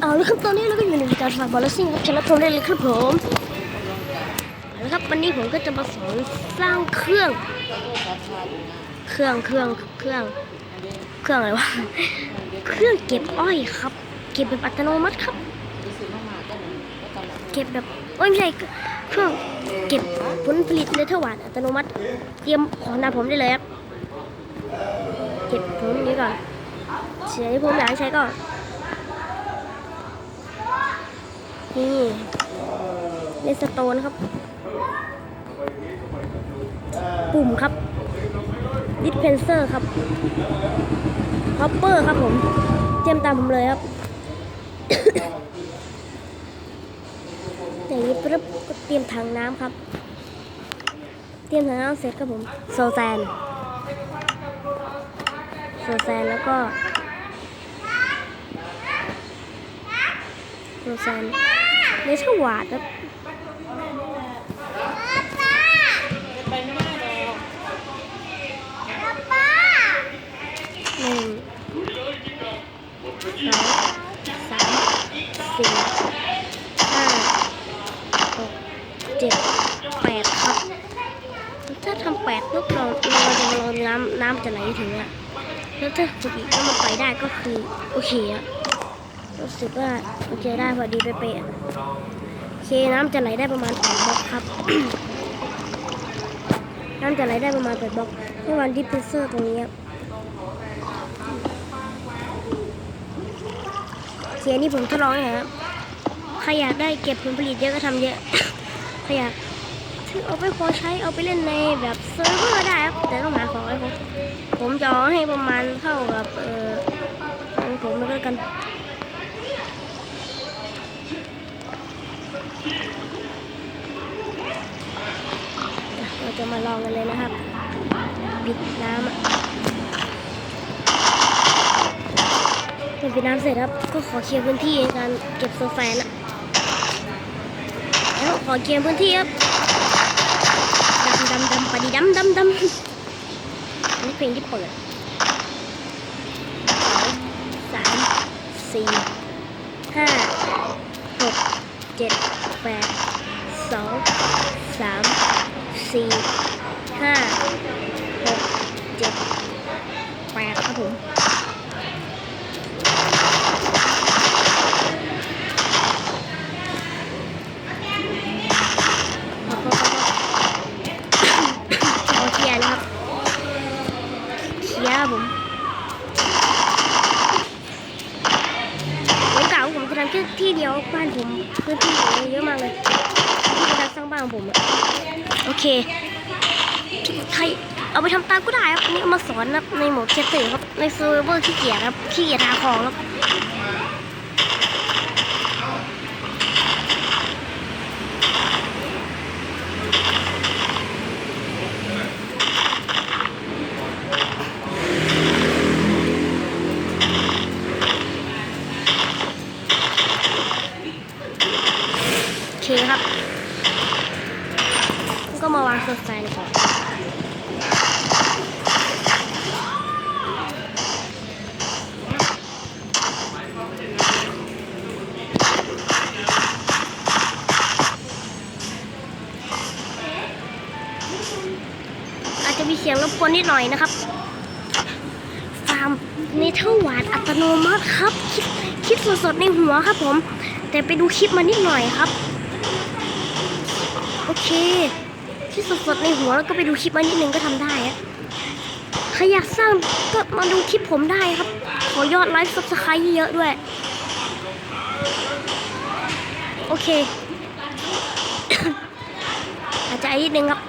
เอาละครับตอนนี้เราก็อยู่ในการฝากบอลซิ่งกับชนะทนได้เลยครับผมเอาละครับวันนี้ผมก็จะมาสอนสร้างเครื่อง เครื่องเครื่องเครื่อง เครื่องอะไรวะเครื่องเก็บอ้อยครับ เก็บแบบอัตโนมัติครับ เก็บแบบโอ้ยไม่ใช่เครื่องเก็บผลผลิตเลเทอร์หวานอัตโนมัติ เตรียมของนาผมได้เลยครับ เก็บผมนี้ก่อนเสียที่ผมอยากใช้ก็ นี่เลสโตนครับ ปุ่มครับดิสเพนเซอร์ครับฮอปเปอร์ครับผมเตรียมตามผมเลยครับอย่างนี้ปุ๊บก็เตรียมถังน้ำครับ เตรียมถังน้ำเสร็จครับผมโซแซนโซแซนแล้วก็โซแซน เนเธอร์วาดครับหนึ่งสองสามสี่ห้าหกเจ็ดแปดครับ ถ้าทำแปดปุ๊บเราเราจะมาลงน้ำน้ำจะไหลถึงอะแล้วถ้าฝึกอีกแล้วมันไปได้ก็คือ โอเคอะ รู้สึกว่าโอเคได้พอดีเป๊ะๆอะโอเคน้ำจะไหลได้ประมาณแปดบล็อกครับ น้ำจะไหลได้ประมาณแปดบล็อกให้วันดิฟเพเซอร์ตรงนี้โอเคนี่ผมทดลองนะครับใครอยากได้เก็บผลผลิตเยอะก็ทำเยอะใครอยากคือเอาไปพอใช้เอาไปเล่นในแบบเซิร์ฟเวอร์ได้ครับแต่ต้องหาของให้ผมผมจะเอาให้ประมาณเท่ากับเออของผมแล้วกันเรา จะมาลองกันเลยนะครับปิดน้ำอะพอปิดน้ำเสร็จครับ ก็ขอเคลียร์พื้นที่ในการเก็บโซแฟนอะแล้วขอเคลียร์พื้นที่ครับดำดำดำปดีดำดำดำนี่เพลงที่เปิดสามสี่ห้าหกเจ็ดแปดสองสาม สี่ห้าหกเจ็ดแปดครับผม ไปทำตามก็ได้ครับนี่มาสอนนะในโหมดเชตเตอร์ครับในเซิร์ฟเวอร์ขี้เกียจครับขี้เกียจหาของครับ กวนนิดหน่อยนะครับ ฟาร์มเนเธอร์วาดอัตโนมัติครับ คิดคิดสดๆในหัวครับผม แต่ไปดูคลิปมานิดหน่อยครับ โอเคคิดสดๆในหัวแล้วก็ไปดูคลิปมานิดนึงก็ทำได้อะใครอยากสร้างก็มาดูคลิปผมได้ครับ ขอยอดไลค์ซับสไครต์เยอะด้วย โอเคอาจจะอีกนิดนึงครับ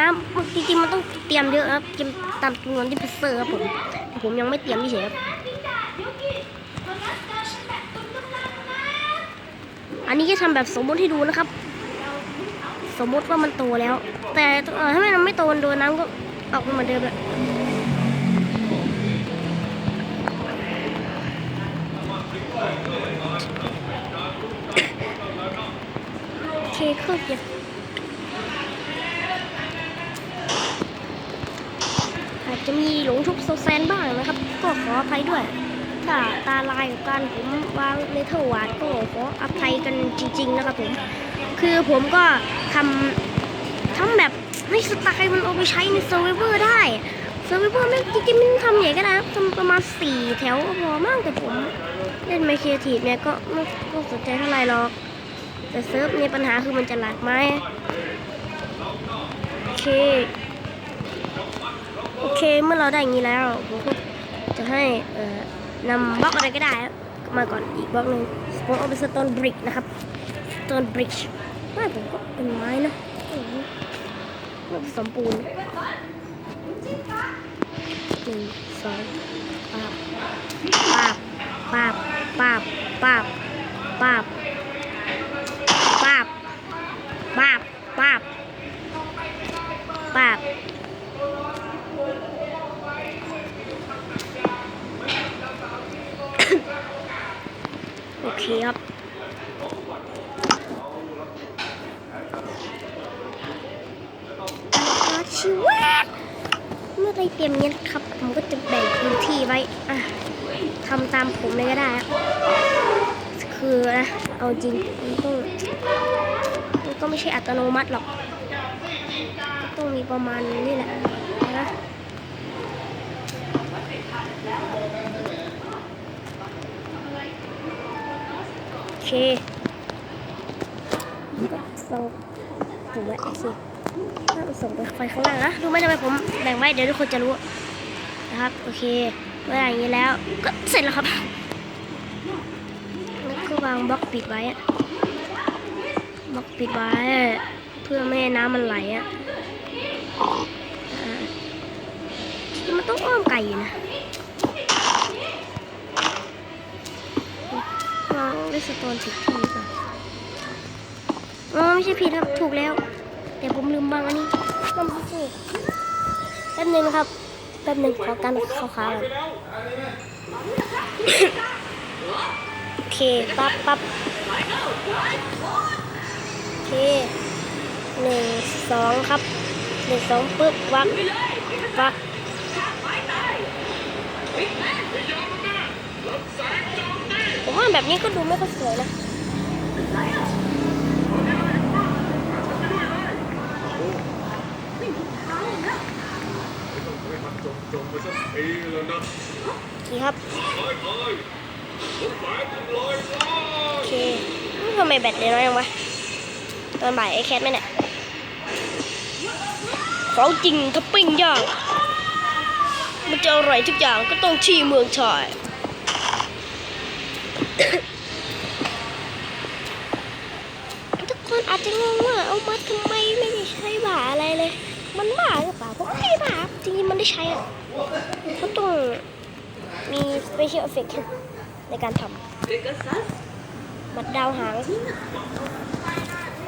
น้ำจริงๆมันต้องเตรียมเยอะครับเตรียมตามจำนวนที่เพเซอร์ครับผมผมยังไม่เตรียมเฉยๆครับอันนี้จะทำแบบสมมติให้ดูนะครับ สมมติว่ามันโตแล้ว แต่ถ้ามันไม่โตโดนน้ำก็ออกมาเหมือนเดิมแหละเข้าเกีย จะมีหลงชุบโซแซนบ้างนะครับ ก็ขออภัยด้วย ถ้าตาลายกับการผมวางเลเทอร์วาดก็ขออภัยกันจริง ๆ นะครับผม คือผมก็ทำทำแบบให้สไตล์มันเอาไปใช้ในเซอร์ไวเวอร์ได้เซอร์ไวเวอร์ไม่จริงๆมันทำใหญ่ก็ได้นะทำประมาณ4แถวพอมากแต่ผมเล่นไมครีเอทีฟเนี่ยก็ไม่สนใจเท่าไหร่หรอก แต่เซิร์ฟเนี่ยปัญหาคือมันจะหลากไหมโอเค เคเมื่อเราได้อย่างนี้แล้วผมก็จะให้เอ่อนำบล็อกอะไรก็ได้มาก่อนอีกบล็อกหนึ่งผมเอาเป็นสโตนบริกนะครับสโตนบริกไม่ผมก็เป็นไม้นะโอ้โหแบบสมปูนหนึ่งสองปาบปาบปาบปาบปาบปาบปาบปาบปาบปาบ โอเคครับ ชีวิตเมื่อไรเตรียมเนี้ยครับ ผมก็จะแบ่งพื้นที่ไว้อะทำตามผมเลยก็ได้อะคื อนะ เอาจริงมันต้องมันก็ไม่ใช่อัตโนมัติหรอก ต้องมีประมาณนี้แหละนะโอเคส่งถูกไหมโอเคถ้าส่งไปไฟข้างล่างนะรู้ไหมทำไมผมแบ่งไว้เดี๋ยวทุกคนจะรู้นะครับ โอเคเมื่ออย่างนี้แล้วก็เสร็จแล้วครับางบล็อกปิดไว้อะบล็อกปิดไว้ เพื่อไม่ให้น้ำมันไหลอะมันต้องอ้อมไก่อยู่นะวางเลสโตนผิดที่ป่ะอ๋อไม่ใช่ผิดครับ ถูกแล้ว แต่ผมลืมบางอันนี้ต้องพูดแป๊บนึงนะครับแป๊บนึงขอการข้าขาก่อนโอเคปั๊บปั๊บโอเคหนึ่งสองครับหนึ่งสองปึ๊บวักวักผมว่าแบบนี้ก็ดูไม่ค่อยสวยนะจบจบไปสักทีแล้วนะ ครับ โอเคทำไมแบตเลยน้อยจังวะตอนบ่ายไอ้แคทไหมเนี่ยของจริงถ้าปิ้งย่างมันจะอร่อยทุกอย่างก็ต้องที่เมืองชายทุกคนอาจจะงงว่าเอามาทำไมไม่ใช้บ่าอะไรเลย มันบ้าหรือเปล่าผมไม่ได้บ้าจริงๆมันได้ใช้อะเขาต้องมี special effect ในการทำมัดดาวหาง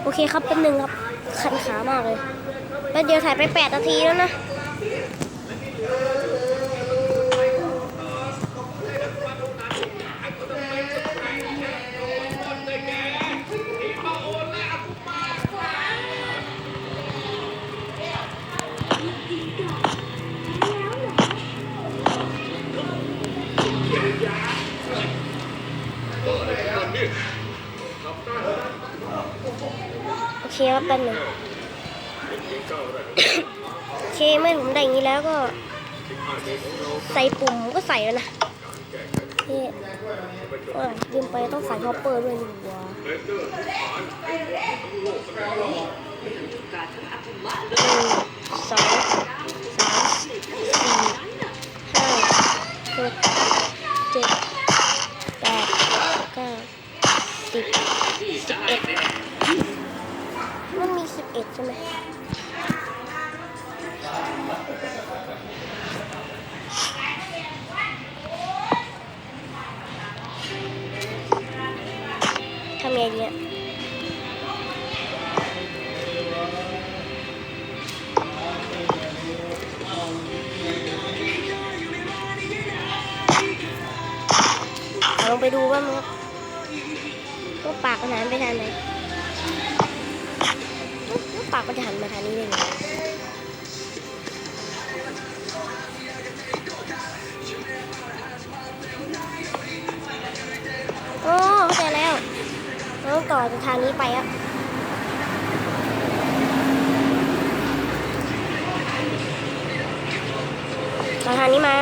โอเคครับเป็นหนึ่งครับ คันขามากเลยแล้วเดี๋ยวถ่ายไป 8 นาทีแล้วนะ แป๊บนึงโอเคเมื่อผมได้อย่างนี้แล้วก็ ใส่ปุ่มก็ใส่แล้วนะนี่เออลืมไปต้องใส่ฮอปเปอร์ด้วยนี่ว่าหนึ่งสอง ช่ไหมทำไงดีอะเองไปดูบ้างครับว่าปากมันหันไปทางไหน ปากมันจะหันมาทางนี้ได้ไงโอ้เข้าใจแล้วเราต้องต่อจากทางนี้ไปอะต่อทางนี้มา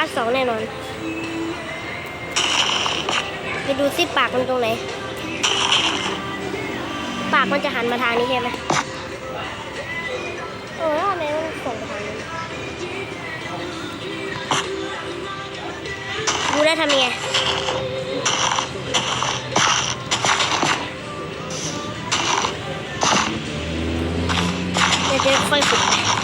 าร์ทสองแน่นอน ไปดูซิปากมันตรงไหน ปากมันจะหันมาทางนี้ใช่ไหมโอ้ยทำไมมันส่งไปทางนี้ดูได้ทำยังไงเดี๋ยวค่อยฝึก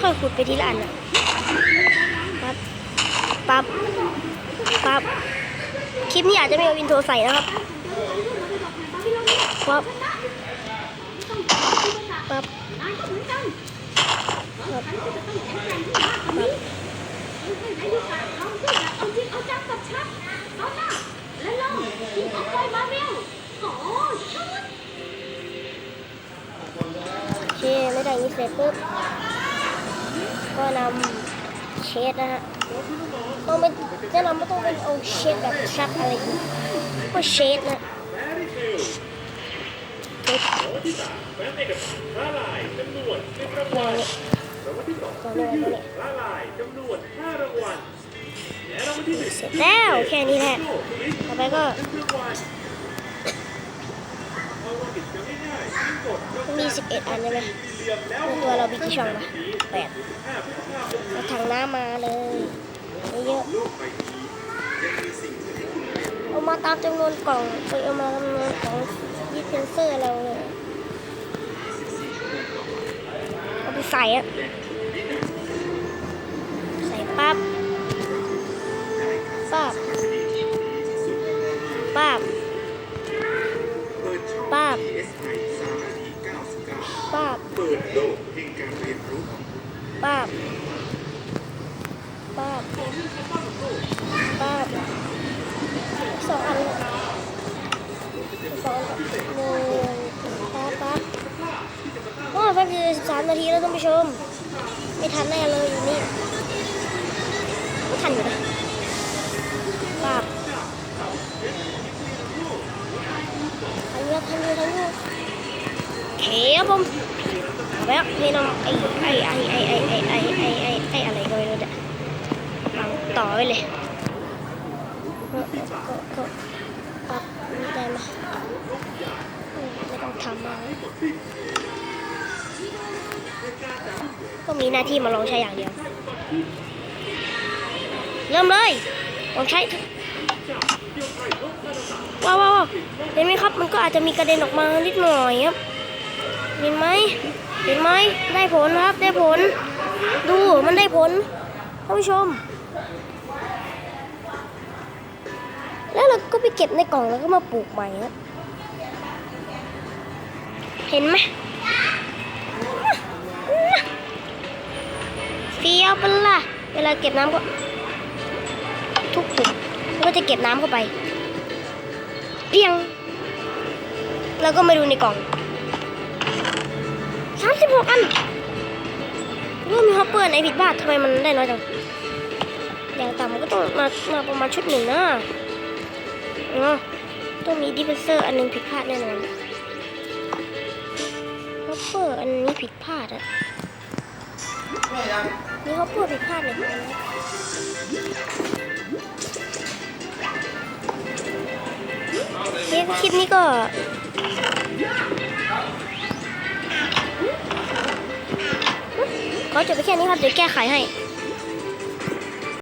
ค่อยๆขุดไปทีละอันนะปั๊บปั๊บปั๊บคลิปนี้อาจจะไม่เอาอินโทรใส่นะครับปั๊บปั๊บปั๊บโอเคไม่ได้ย่างนี้เสร็จปุ๊บ ก็นำเชดนะฮะต้องเป็นแนะนำว่ต้องเป็นเอาเชดแบบชัดอะไรอย่างงี้ก็เชดนะเชดตัวนี้ตัวนี้ตัวนี้เสร็จแล้วแค่นี้แหละ ต่อไปก็ มี11อันใช่ไหมตัวเรามีกี่ช่องปะแปดเอาถังน้ำมาเลยเยอะเอามาตามจำนวนกล่องไปเอามาจำนวนของยิปเพนเซอร์เราเลยเอาไปใส่อะใส่ปั๊บปั๊บปั๊บปั๊บ ปิดโลกแห่งการเรียนรู้ป้าบป้าบป้าบสองอันสองหนึ่งป้าป้าบโอ้แป๊บเดียวสามนาทีแล้วท่านผู้ชม ไม่ทันแน่เลยอยู่นี่ไม่ทันอยู่นะป้าบทันอยู่ทันอยู่ทันอยู่เคครับผม แล้วพี่น้องไอ้ไอ้ไอ้ไอ้ไอ้ไอ้ไอ้ไอ้ไอไออะไรก็ไม่รู้เนี่ยฟังต่อไปเลยก็ก็ก็ปับได้ไหมอืมไม่ต้องทำมาก็มีหน้าที่มาลองใช้อย่างเดียว เริ่มเลยลองใช้ว้าวว้าวว้าวเห็นไหมครับ มันก็อาจจะมีกระเด็นออกมานิดหน่อยครับ เห็นไหม เห็นไหมได้ผลครับได้ผล ดูมันได้ผลท่านผู้ชม แล้วเราก็ไปเก็บในกล่องแล้วก็มาปลูกใหม่ครับเห็นไหมเฟี้ยวปะล่ะเวลาเก็บน้ำก็ ทุกปุ่มแล้วก็จะเก็บน้ำเข้าไป เพียง แล้วก็มาดูในกล่อง สามสิบหกอันว่ามีฮอปเปอร์ไหนผิดพลาดทำไมมันได้น้อยจัง อย่างต่ำมันก็ต้องมามาประมาณชุดหนึ่งนะอ๋อต้องมีดิฟเฟนเซอร์อันหนึงผิดพลาดแน่นอนฮอปเปอร์อันนี้ผิดพลาดอะมีฮอปเปอร์ผิดพลาดหนึ่งอันนะคลิปคลิปนี้ก็ ขอจบไปแค่นี้ครับ เดี๋ยวแก้ไขให้